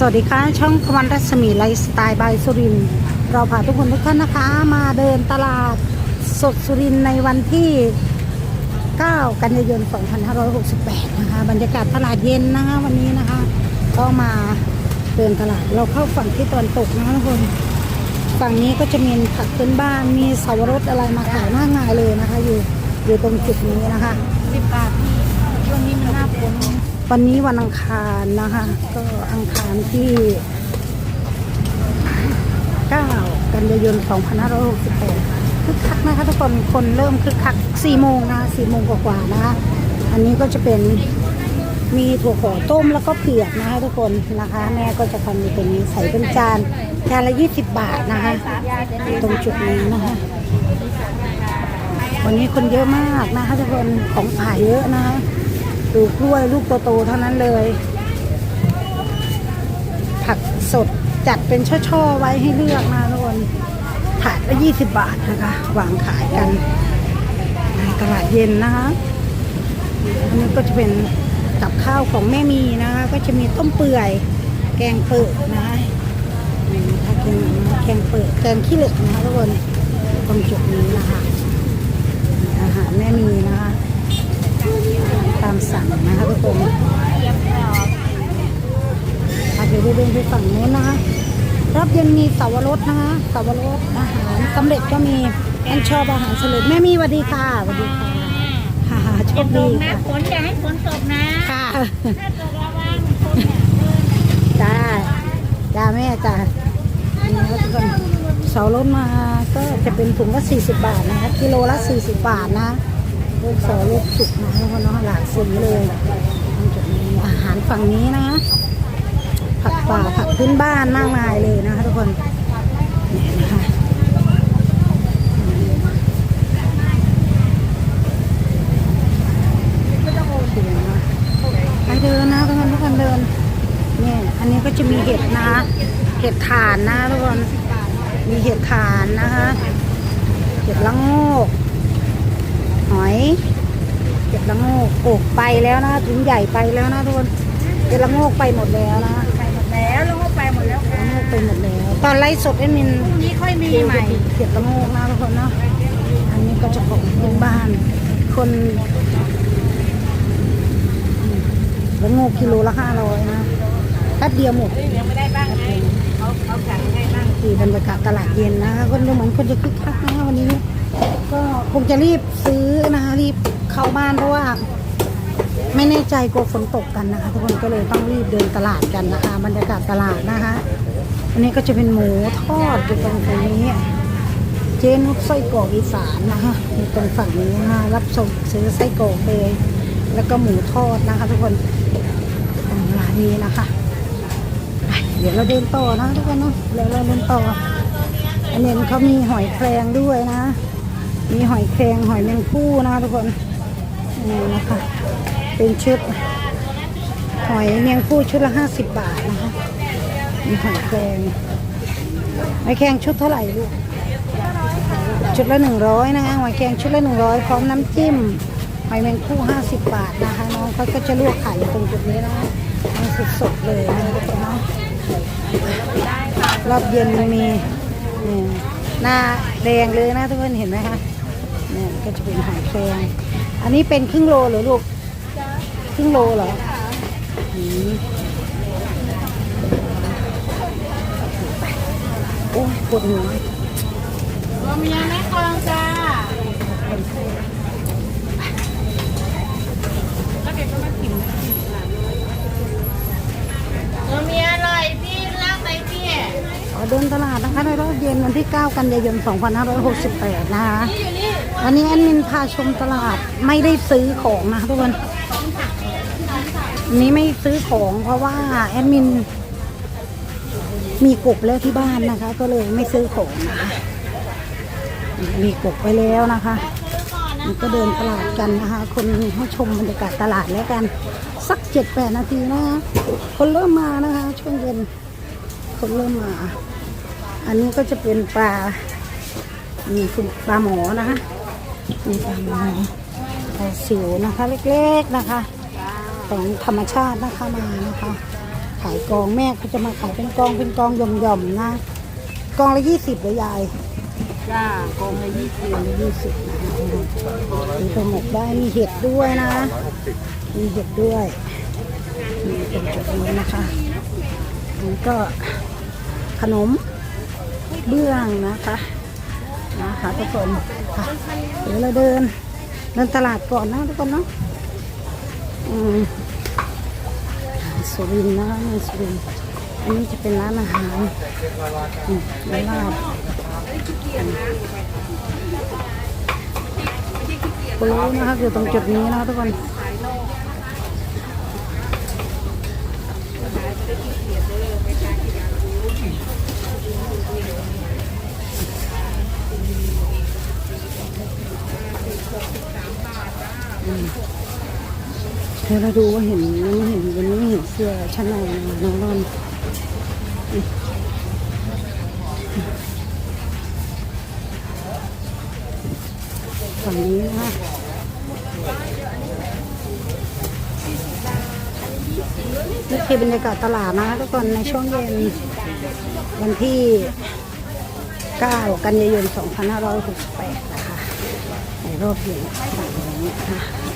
สวัสดีค่ะ ช่องควันรัศมีไลฟ์สไตล์บายสุริน เราพาทุกคนทุกท่านนะคะ มาเดินตลาดสดสุรินในวันที่ 9 กันยายน 2568 นะคะ บรรยากาศตลาดเย็นนะคะวันนี้นะคะ ก็มาเดินตลาดเราเข้าฝั่งที่ตะวันตกนะคะทุกคน ฝั่งนี้ก็จะมีผักพื้นบ้านมีเสาวรสอะไรมาขายมากมายเลยนะคะ อยู่อยู่ตรงจุดนี้นะคะสิบบาทพี่ช่วงนี้มันน้าฝน วันนี้วันอังคารนะคะ ก็อังคารที่ 9 กันยายน 2568คึกคักนะคะทุกคนคนเริ่มคึกคัก 4 โมงนะ4โมงกว่าๆนะคะอันนี้ก็จะเป็นมีถั่วขอต้มแล้วก็เผือกนะคะทุกคนนะคะ แม่ก็จะทำอยู่ตรงนี้ใส่เป็นจานจานละ 20 บาทนะคะ ตรงจุดนี้นะคะวันนี้คนเยอะมากนะคะทุกคนของขายเยอะนะคะ ดูกล้วยลูกโตๆเท่านั้นเลย ผักสดจัดเป็นช่อๆไว้ให้เลือกนะทุกคนถาดละ20บาทนะคะ วางขายกันในตลาดเย็นนะคะอันนี้ก็จะเป็นกับข้าวของแม่มีนะคะ ก็จะมีต้มเปื่อย แกงเปิดนะคะนี่นะคะแกงแกงเปิดแกงขี้เหล็กนะคะทุกคนตรงจุดนี้นะคะอาหารแม่มีนะคะ ตามสั่งนะคะทุกคนอาจจะเดินไปฝั่งโน้นนะคะรับเย็นมีเสาวรสนะคะเสาวรสอาหารสำเร็จก็มีแอนชอบอาหารสำเร็จแม่มีสวัสดีค่ะสวัสดีค่ะฮ่าฮ่าโชอย่าคตดีกนะค่ะฝนอย่าให้ฝนตกนะค่ะถ้าตกระวังฝนเนี่ยจ้าจ้าแม่จ้านี่นะคะทุกคนเสารถมาก็จะเป็นถุงละ40 บาทนะคะกิโลละ 40 บาทนะ ลูกเสารถสุกนะแล้วก็เนาะหลากสีเลยตรงจุดนี้อาหารฝั่งนี้นะ ผักป่าผักพื้นบ้านมากมายเลยนะคะทุกคนเนี่ยนะคะไปเดินนะทุกคนทุกคนเดินเนี่ยอันนี้ก็จะมีเห็ดนะเห็ดถ่านนะทุกคนมีเห็ดถ่านนะคะเห็ดละโงก อยเห็ดละโงกโอกไปแล้วนะถุงใหญ่ไปแล้วนะทุกคนเห็ดละโงกไปหมดแล้วนะไปหมดแล้วแล้วก็ไปหมดแล้วละค่ะโงกไปหมดแล้ว ตอนไล่สดเอ็มินพรุ่งนี้ค่อยมีดูใหม่เห็ดละโงกนะทุกคนเนาะอันนี้ก็จะของพื้นบ้าน คนอืมละโงกกิโลละห้าร้อยนะแป๊บเดียวหมดยังไม่ได้บ้างไง เขาเขาสั่งให้บ้างที่บรรยากาศตลาดเย็นนะคะก็ดูเหมือนคนจะคึกคักนะคะวันนี้ ก็คงจะรีบซื้อนะคะรีบเข้าบ้านเพราะว่า ไม่แน่ใจกลัวฝนตกกันนะคะทุกคนก็เลยต้องรีบเดินตลาดกันนะคะ บรรยากาศตลาดนะคะอันนี้ก็จะเป็นหมูทอดอยู่ตรงตรงนี้เจนุชไส้กรอกอีสานนะคะอยู่ตรงฝั่งนี้นะคะรับส่งซื้อไส้กรอกเลยแล้วก็หมูทอดนะคะ ทุกคนตรงร้านนี้นะคะ เดี๋ยวเราเดินต่อนะทุกคนเนาะเดี๋ยวเราเดินต่อ อันนี้เขามีหอยแครงด้วยนะ มีหอยแครงหอยแมงผู้นะทุกคนนี่นะคะ เป็นชุด หอยแมงผู้ชุดละห้าสิบบาทนะคะ มีหอยแครงหอยแครงชุดเท่าไหร่ลูกชุดละหนึ่งร้อยนะคะหอยแครงชุดละหนึ่งร้อยพร้อมน้ำจิ้มหอยแมงผู้ห้าสิบบาทนะคะน้องเขาก็จะลวกขายอยู่ตรงจุดนี้นะมันสดๆเลยนะทุกคนเนาะ รอบเย็นมีนี่หน้าแดงเลยนะทุกคนเห็นไหมคะเนี่ยก็จะเป็นหอยแครงอันนี้เป็นครึ่งโลเหรอลูกครึ่งโลเหรออืมโอ้ยปวดหัวตัวเมียแม่กลองจ้าแล้วเด็กก็มากินตัวเมียอร่อยพี่รักไหมพี่ ขอ เดินตลาดนะคะในรอบเย็นวันที่ 9 กันยายน 2568 นะคะอันนี้แอดมินพาชมตลาดไม่ได้ซื้อของนะทุกคนวันนี้ไม่ซื้อของเพราะว่าแอดมิน มีกบแล้วที่บ้านนะคะ ก็เลยไม่ซื้อของนะคะมีกบไปแล้วนะคะก็เดินตลาดกันนะคะ คนให้ชมบรรยากาศตลาดแล้วกัน สักเจ็ดแปดนาทีนะคะคนเริ่มมานะคะ ช่วงเย็นคนเริ่มมา อันนี้ก็จะเป็นปลามีคุณปลาหมอนะคะมีปลาหมอปลาสิวนะคะ เล็กๆนะคะของธรรมชาตินะคะมานะคะ ขายกองแม่เขาจะมาขายเป็นกองเป็นกองหย่อมๆนะกองละยี่สิบเลยยายจ้ากองละยี่สิบกองละยี่สิบนะมีตัวหมกได้มีเห็ดด้วยนะ มีเห็ดด้วยมีตรงจุดนี้นะคะแล้วก็ขนม เบื้องนะคะนะคะทุกคนค่ะเดี๋ยวเราเดินเดินตลาดก่อนนะทุกคนเนาะอืมสุรินนะคะในสุรินอันนี้จะเป็นร้านอาหารอืมร้านลาบโปโลนะคะอยู่ตรงจุดนี้นะทุกคน เดี๋ยวเราดูว่าเห็นยังไม่เห็นวันนี้ไม่เห็นเสื้อชั้นในน้องรอนฝั่งนี้นะคะนี่คือบรรยากาศตลาดนะคะทุกคนในช่วงเย็นวันที่ 9 กันยายน 2568 นะคะในรอบเย็นแบบนี้นะคะ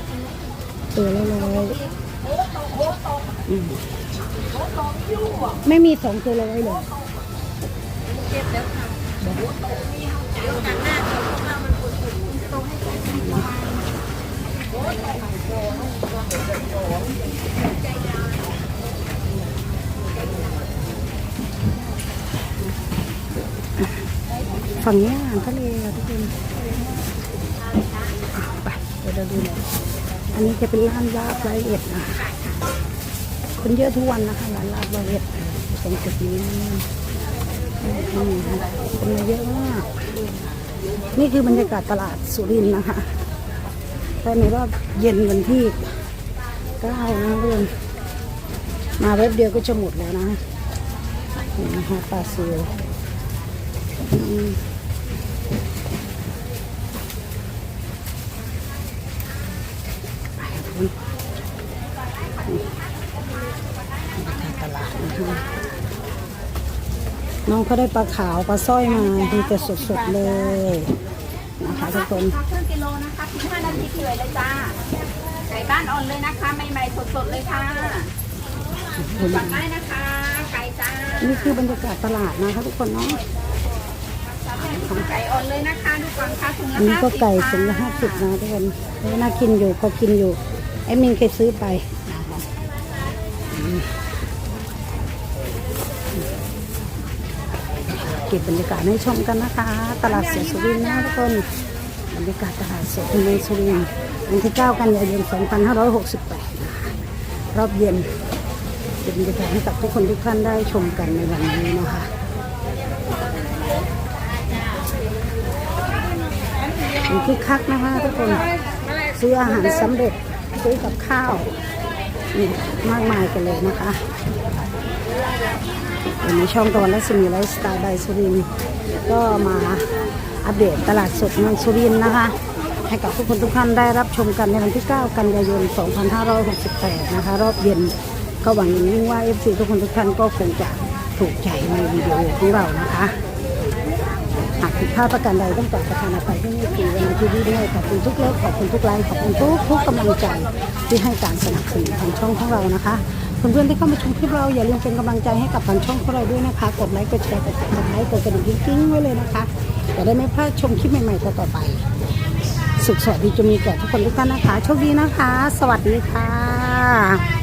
วละร้อยอืมไม่มีสองตัวร้อยเลยฝั่งนี้อาหารทะเลค่ะทุกคนอะไปเดี๋ยวเราดูหน่อย อันนี้จะเป็นร้านลาบละเอียดนะคนเยอะทุกวันนะคะร้านลาบละเอียดตรงจุดนี้คนเยอะมาก นี่คือบรรยากาศตลาดสุรินทร์นะคะตอนนี้รอบเย็นวันที่เก้านะเพื่อนมาแป๊บเดียวก็จะหมดแล้วนะนี่นะคะปลาซิว อืมไปครับคุณนี่ตลาดนะคะน้องเขาได้ปลาขาวปลาสร้อยมาดีแต่สดๆเลยนะคะทุกคนครึ่งกิโลนะคะสิบห้านาทีเฉยเลยจ้าไก่บ้านอ่อนเลยนะคะใหม่ๆสดๆเลยค่ะสั่งได้นะคะไก่จ้านี่คือบรรยากาศตลาดนะคะทุกคนเนาะไก่อ่อนเลยนะคะดูก่อนค่ะถุงละอันนี้ก็50ไก่ค่ะถุงละห้าสิบนะทุกคนเออน่ากินอยู่พอกินอยู่ ไอ้มินเคยซื้อไปเก็บบรรยากาศให้ชมกันนะคะ ตลาดสดสุรินทร์นะทุกคนบรรยากาศตลาดสดในสุรินทร์วันที่ 9 กันยายน 2568นะคะรอบเย็นเป็นบรรยากาศให้กับทุกคนทุกท่านได้ชมกันในวันนี้นะคะมันคึกคักนะคะทุกคน ซื้ออาหารสำเร็จ ซื้อกับข้าวนี่มากมายกันเลยนะคะวันนี้ช่องตะวันและสมีไลฟ์สไตล์บายสุรินก็มาอัปเดตตลาดสดเมืองสุรินนะคะ ให้กับทุกคนทุกท่านได้รับชมกันในวันที่ 9 กันยายน 2568 นะคะ รอบเย็นก็หวังอย่างยิ่งว่า FC ทุกคนทุกท่านก็คงจะถูกใจในวิดีโอของเรานะคะ หากผิดพลาดประการใดต้องกราบประธานอภัยที่นี่คือวันที่นี่ด้วยขอบคุณทุกเลิฟขอบคุณทุกไลค์ขอบคุณทุกทุกกำลังใจที่ให้การสนับสนุนทางช่องของเรานะคะเพื่อนๆที่เข้ามาชมคลิปเราอย่าลืมเป็นกำลังใจให้กับทางช่องของเราด้วยนะคะ กดไลค์กดแชร์กดติดตามกดกระดิ่งกิ้งไว้เลยนะคะจะได้ไม่พลาดชมคลิปใหม่ๆต่อๆไป สุขสวัสดีจะมีแก่ทุกคนทุกท่านนะคะ โชคดีนะคะ สวัสดีค่ะ